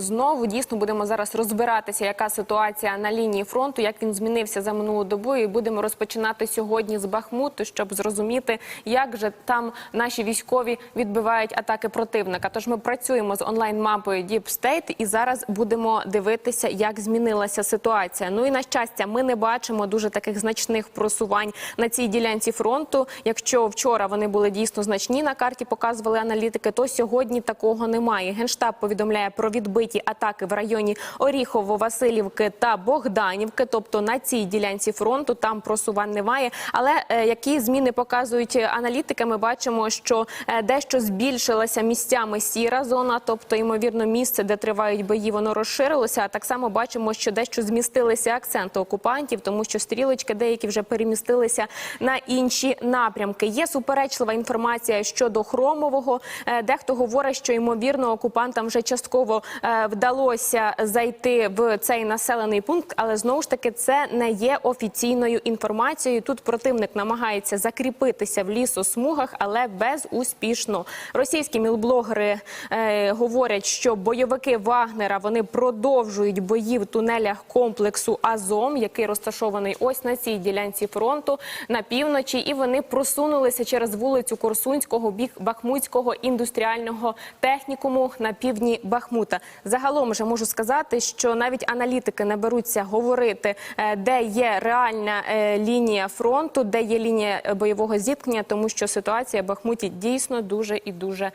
Знову дійсно будемо зараз розбиратися, яка ситуація на лінії фронту, як він змінився за минулу добу. І будемо розпочинати сьогодні з Бахмуту, щоб зрозуміти, як же там наші військові відбивають атаки противника. Тож ми працюємо з онлайн-мапою Deep State і зараз будемо дивитися, як змінилася ситуація. Ну і на щастя, ми не бачимо дуже таких значних просувань на цій ділянці фронту. Якщо вчора вони були дійсно значні на карті, показували аналітики, то сьогодні такого немає. Генштаб повідомляє про відбиті атаки в районі Оріхово-Василівки та Богданівки. Тобто на цій ділянці фронту там просувань немає. Але е, які зміни показують аналітики? Ми бачимо, що е, дещо збільшилася місцями сіра зона, тобто ймовірно місце, де тривають бої, воно розширилося. А так само бачимо, що дещо змістилися акценти окупантів, тому що стрілочки деякі вже перемістилися на інші напрямки. Є суперечлива інформація щодо хромового. Е, Дехто говорить, що ймовірно окупантам вже частково вдалося зайти в цей населений пункт, але знову ж таки це не є офіційною інформацією. Тут противник намагається закріпитися в лісосмугах, але безуспішно. Російські мілблогери е, говорять, що бойовики Вагнера вони продовжують бої в тунелях комплексу Азом, який розташований ось на цій ділянці фронту на півночі, і вони просунулися через вулицю Корсунського бік Бахмутського індустріального технікуму на півдні Бахмута. Загалом вже можу сказати, що навіть аналітики не беруться говорити, е, де є реальна е, лінія фронту, де є лінія е, бойового зіткнення, тому що ситуація в Бахмуті дійсно дуже і дуже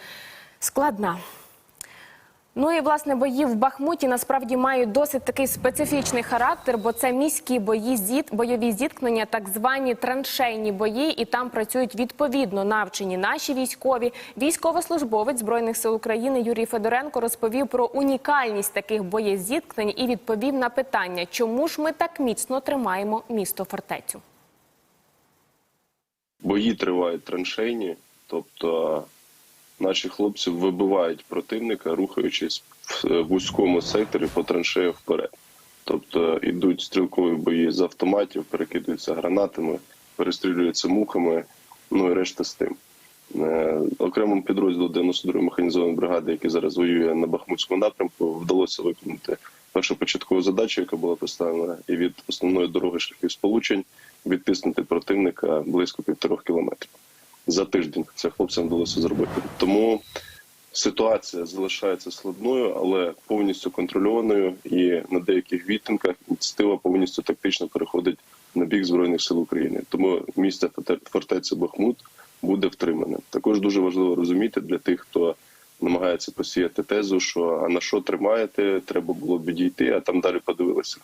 складна. Ну і власне бої в Бахмуті насправді мають досить такий специфічний характер, бо це міські бої зіт, бойові зіткнення, так звані траншейні бої, і там працюють відповідно навчені наші військові. Військовослужбовець збройних сил України Юрій Федоренко розповів про унікальність таких боєзіткнень і відповів на питання, чому ж ми так міцно тримаємо місто фортецю. Бої тривають траншейні, тобто наші хлопці вибивають противника, рухаючись в вузькому секторі по траншею вперед. Тобто йдуть стрілкові бої з автоматів, перекидаються гранатами, перестрілюються мухами, ну і решта з тим. Е, Окремому підрозділу 92-ї механізованої бригади, який зараз воює на Бахмутському напрямку, вдалося виконати першу початкову задачу, яка була поставлена, і від основної дороги шляхів сполучень відтиснути противника близько півторох кілометрів за тиждень. Це хлопцям вдалося зробити. Тому ситуація залишається складною, але повністю контрольованою. І на деяких відтинках ініціатива повністю тактично переходить на бік збройних сил України. Тому місце фортеця Бахмут буде втримане. Також дуже важливо розуміти для тих, хто намагається посіяти тезу, що а на що тримаєте, треба було б відійти, а там далі подивилися.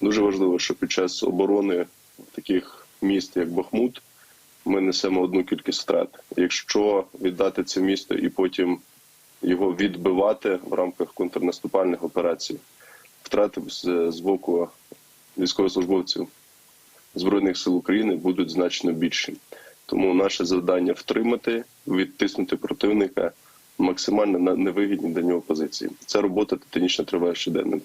Дуже важливо, що під час оборони таких міст, як Бахмут, ми несемо одну кількість втрат. Якщо віддати це місто і потім його відбивати в рамках контрнаступальних операцій, втрати з, з боку військовослужбовців Збройних сил України будуть значно більші. Тому наше завдання втримати, відтиснути противника максимально на невигідні для нього позиції. Ця робота титанічно триває щоденно.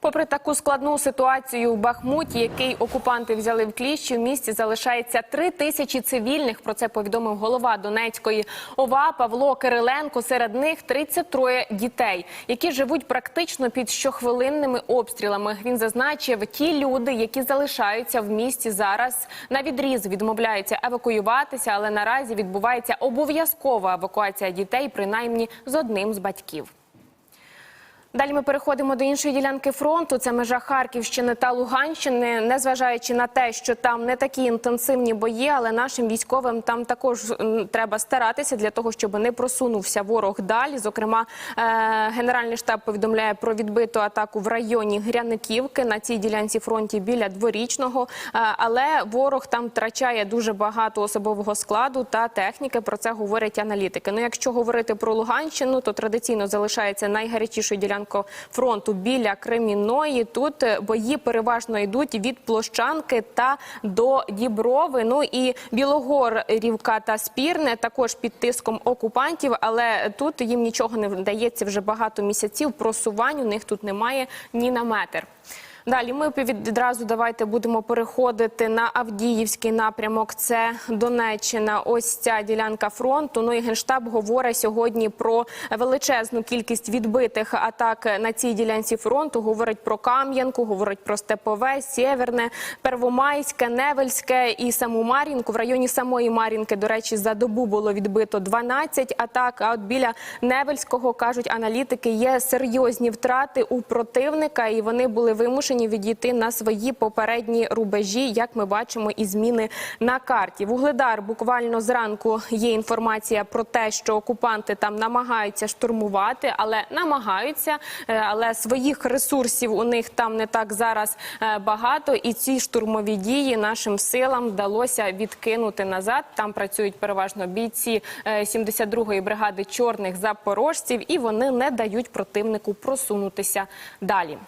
Попри таку складну ситуацію у Бахмуті, який окупанти взяли в кліщі, в місті залишається три тисячі цивільних. Про це повідомив голова Донецької ОВА Павло Кириленко. Серед них 33 дітей, які живуть практично під щохвилинними обстрілами. Він зазначив, ті люди, які залишаються в місті зараз, на відріз відмовляються евакуюватися, але наразі відбувається обов'язкова евакуація дітей, принаймні з одним з батьків. Далі ми переходимо до іншої ділянки фронту. Це межа Харківщини та Луганщини. Незважаючи на те, що там не такі інтенсивні бої, але нашим військовим там також треба старатися для того, щоб не просунувся ворог далі. Зокрема, е, генеральний штаб повідомляє про відбиту атаку в районі Гряниківки на цій ділянці фронту біля дворічного. Е, але ворог там втрачає дуже багато особового складу та техніки. Про це говорять аналітики. Ну, якщо говорити про Луганщину, то традиційно залишається найгарячішою ділянкою фронту біля Кремінної. Тут е, бої переважно йдуть від Площанки та до Діброви. Ну і Білогорівка та Спірне також під тиском окупантів, але тут їм нічого не вдається вже багато місяців. Просувань у них тут немає ні на метр. Далі ми відразу давайте будемо переходити на Авдіївський напрямок. Це Донеччина. Ось ця ділянка фронту. Ну і генштаб говорить сьогодні про величезну кількість відбитих атак на цій ділянці фронту. Говорить про Кам'янку, говорить про Степове, Сєверне, Первомайське, Невельське і саму Мар'їнку. В районі самої Мар'їнки, до речі, за добу було відбито 12 атак. А от біля Невельського кажуть аналітики, є серйозні втрати у противника, і вони були вимушені відійти на свої попередні рубежі, як ми бачимо, і зміни на карті. Вугледар буквально зранку є інформація про те, що окупанти там намагаються штурмувати, але намагаються, е, але своїх ресурсів у них там не так зараз е, багато. І ці штурмові дії нашим силам вдалося відкинути назад. Там працюють переважно бійці е, 72-ї бригади чорних запорожців, і вони не дають противнику просунутися далі.